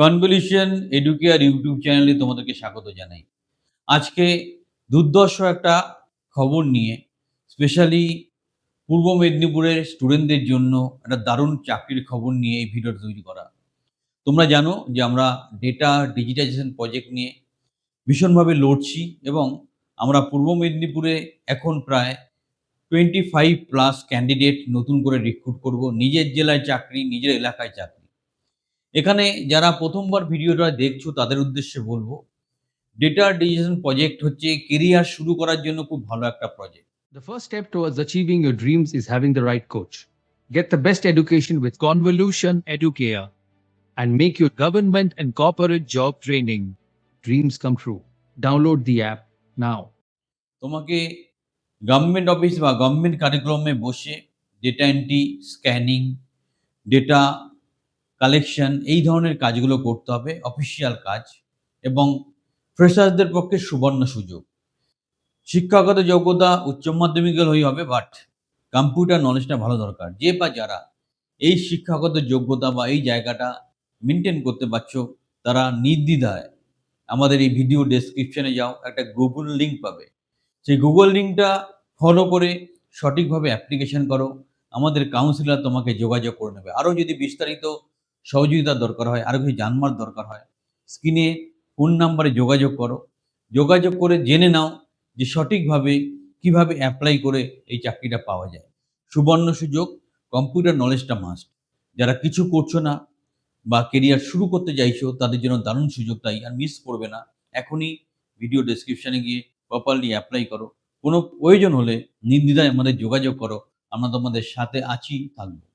Convolution educare YouTube চ্যানেলে তোমাদেরকে স্বাগত জানাই। আজকে দুর্দর্শ একটা খবর নিয়ে স্পেশালি পূর্ব মেদিনীপুরের স্টুডেন্টদের জন্য একটা দারুণ চাকরির খবর নিয়ে এই ভিডিওটা তৈরি করা। তোমরা জানো যে আমরা ডেটা ডিজিটাইজেশন প্রজেক্ট নিয়ে ভীষণভাবে লড়ছি এবং আমরা পূর্ব মেদিনীপুরে এখন প্রায় টোয়েন্টি ফাইভ প্লাস ক্যান্ডিডেট নতুন করে রিক্রুট করব। নিজের জেলায় চাকরি, নিজের এলাকায় চাকরি। এখানে যারা প্রথমবার ভিডিওটা দেখছ তাদের উদ্দেশ্যে বলব ডেটা ডিজিশন প্রজেক্ট হচ্ছে কেরিয়ার শুরু করার জন্য খুব ভালো একটা project the first step towards achieving your dreams is having the right coach get the best education with convolution educare and make your government and corporate job training dreams come true download the app now তোমাকে government office বা government কার্যক্রমে বসে data entry scanning data collection এই ধরনের কাজগুলো করতে হবে official কাজ, এবং ফ্রেশার্সদের পক্ষে সুবর্ণ সুযোগ। শিক্ষাগত যোগ্যতা উচ্চ মাধ্যমিকের হয়ে হবে বাট কম্পিউটার নলেজটা ভালো দরকার। যে বা যারা এই শিক্ষাগত যোগ্যতা বা এই জায়গাটা মেনটেন করতে পারছ, তারা নির্দ্বিধায় আমাদের এই ভিডিও ডেসক্রিপশনে যাও, একটা গুগল লিঙ্ক পাবে। সেই গুগল লিঙ্কটা ফলো করে সঠিকভাবে অ্যাপ্লিকেশন করো, আমাদের কাউন্সিলর তোমাকে যোগাযোগ করে নেবে। আরও যদি বিস্তারিত সহযোগিতা দরকার হয় আরও কিছু জানবার দরকার হয়। স্ক্রিনে ফোন নাম্বারে যোগাযোগ করো। যোগাযোগ করে জেনে নাও যে সঠিকভাবে কীভাবে অ্যাপ্লাই করে এই চাকরিটা পাওয়া যায়। সুবর্ণ সুযোগ কম্পিউটার নলেজটা মাস্ট যারা কিছু করছ না বা কেরিয়ার শুরু করতে চাইছো, তাদের জন্য দারুণ সুযোগ তাই, আর মিস করবে না। এখনই ভিডিও ডেসক্রিপশনে গিয়ে প্রপারলি অ্যাপ্লাই করো। কোনো প্রয়োজন হলে নির্দ্বিধায় আমাদের যোগাযোগ করো। আমরা তোমাদের সাথে আছি, থাকব।